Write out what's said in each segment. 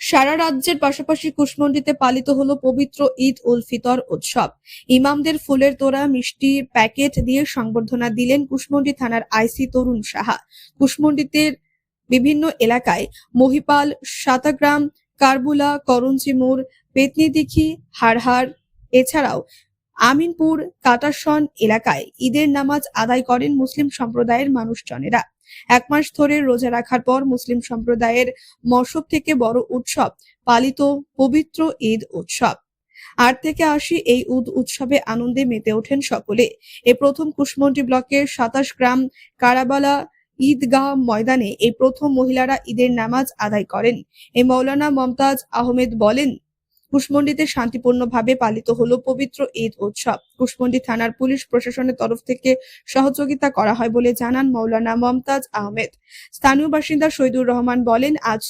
সারা রাজ্যের পাশাপাশি কুশমন্ডিতে পালিত হলো পবিত্র ঈদ উল ফিতর উৎসব। ইমামদের ফুলের তোড়া, মিষ্টি প্যাকেট দিয়ে সংবর্ধনা দিলেন কুশমন্ডি থানার আইসি তরুণ সাহা। কুশমন্ডিতে বিভিন্ন এলাকায় মহিপাল, সাতাগ্রাম, কারবুলা করঞ্জিমুর পেতনিদিঘি হারহার এছাড়াও আমিনপুর কাটাসন এলাকায় ঈদের নামাজ আদায় করেন মুসলিম সম্প্রদায়ের মানুষজনেরা। এক মাস ধরে রোজা রাখার পর মুসলিম সম্প্রদায়ের মশব থেকে বড় উৎসব, পালিত পবিত্র ঈদ উৎসব। আট থেকে আশি এই উদ উৎসবে আনন্দে মেতে ওঠেন সকলে। এ প্রথম কুশমন্ডি ব্লকের সাতাশ গ্রাম কারাবালা ঈদগাহ ময়দানে এই প্রথম মহিলারা ঈদের নামাজ আদায় করেন। এই মৌলানা মমতাজ আহমেদ বলেন কুশমন্ডিতে শান্তিপূর্ণভাবে পালিত হলো পবিত্র ঈদ উৎসব। কুশমন্ডি থানার পুলিশ প্রশাসনের তরফ থেকে সহযোগিতা করা হয় বলে জানান মৌলানা মমতাজ আহমেদ। স্থানীয় বাসিন্দা শহীদুর রহমান বলেন, আজ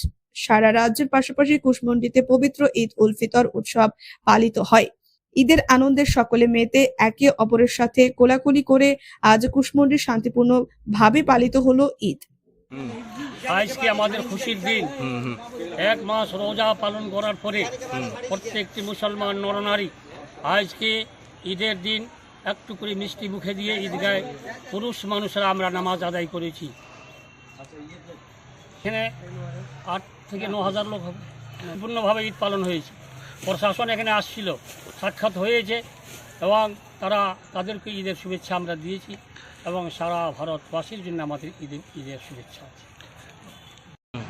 সারা রাজ্যের পাশাপাশি কুশমন্ডিতে পবিত্র ঈদ উল ফিতর উৎসব পালিত হয়। ঈদের আনন্দের সকলে মেতে একে অপরের সাথে কোলাকুলি করে আজ কুশমন্ডি শান্তিপূর্ণ ভাবে পালিত হলো ঈদ। আজকে আমাদের খুশির দিন। এক মাস রোজা পালন করার পরে প্রত্যেকটি মুসলমান নরনারী আজকে ঈদের দিন একটু করে মিষ্টি মুখে দিয়ে ঈদগায় পুরুষ মানুষরা আমরা নামাজ আদায় করেছি। এখানে আট থেকে ন হাজার লোক সম্পূর্ণভাবে ঈদ পালন হয়েছে। প্রশাসন এখানে আসছিল, সাক্ষাৎ হয়েছে এবং তারা তাদেরকে ঈদের শুভেচ্ছা আমরা দিয়েছি এবং সারা ভারতবাসীর জন্য আমাদের ঈদের ঈদের শুভেচ্ছা আছে।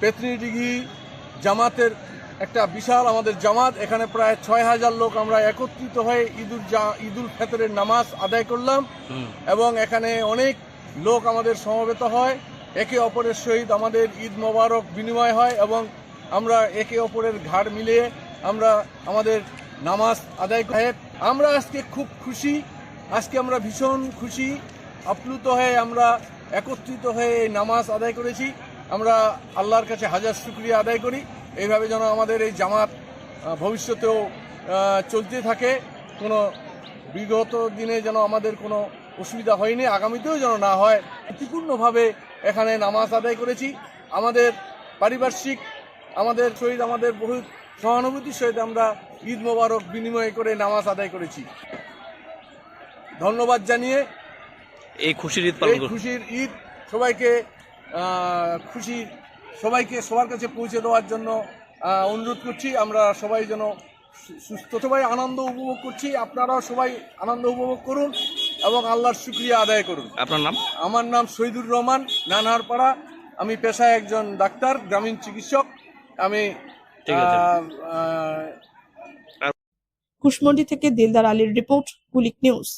পেতনিডিঘি জামাতের একটা বিশাল আমাদের জামাত এখানে প্রায় ছয় হাজার লোক আমরা একত্রিত হয়ে ঈদুল ঈদুল ফেতরের নামাজ আদায় করলাম এবং এখানে অনেক লোক আমাদের সমবেত হয়। একে অপরের সহিত আমাদের ঈদ মোবারক বিনিময় হয় এবং আমরা একে অপরের ঘাড় মিলিয়ে আমরা আমাদের নামাজ আদায় করে। আমরা আজকে খুব খুশি আজকে আমরা ভীষণ খুশি। আপ্লুত হয়ে আমরা একত্রিত হয়ে নামাজ আদায় করেছি। আমরা আল্লাহর কাছে হাজার শুক্রিয়া আদায় করি। এইভাবে যেন আমাদের এই জামাত ভবিষ্যতেও চলতে থাকে। কোনো বিগত দিনে যেন আমাদের কোনো অসুবিধা হয়নি আগামীতেও যেন না হয়। শান্তিপূর্ণভাবে এখানে নামাজ আদায় করেছি। আমাদের পারিপার্শ্বিক আমাদের সহিত আমাদের বহু সহানুভূতির সহিত আমরা ঈদ মোবারক বিনিময় করে নামাজ আদায় করেছি। ধন্যবাদ জানিয়ে এই খুশির ঈদ এই খুশির ঈদ সবাইকে খুশি সবাইকে সবার কাছে পৌঁছে দেওয়ার জন্য অনুরোধ করছি। আমরা সবাই যেন সুস্থ সবাই আনন্দ উপভোগ করছি। আপনারাও সবাই আনন্দ উপভোগ করুন এবং আল্লাহর শুক্রিয়া আদায় করুন। আপনার নাম? আমার নাম শহীদুর রহমান নানহারপাড়া। আমি পেশায় একজন ডাক্তার গ্রামীণ চিকিৎসক। আমি কুশমন্ডি থেকে দিলদার আলীর রিপোর্ট কুলিক নিউজ।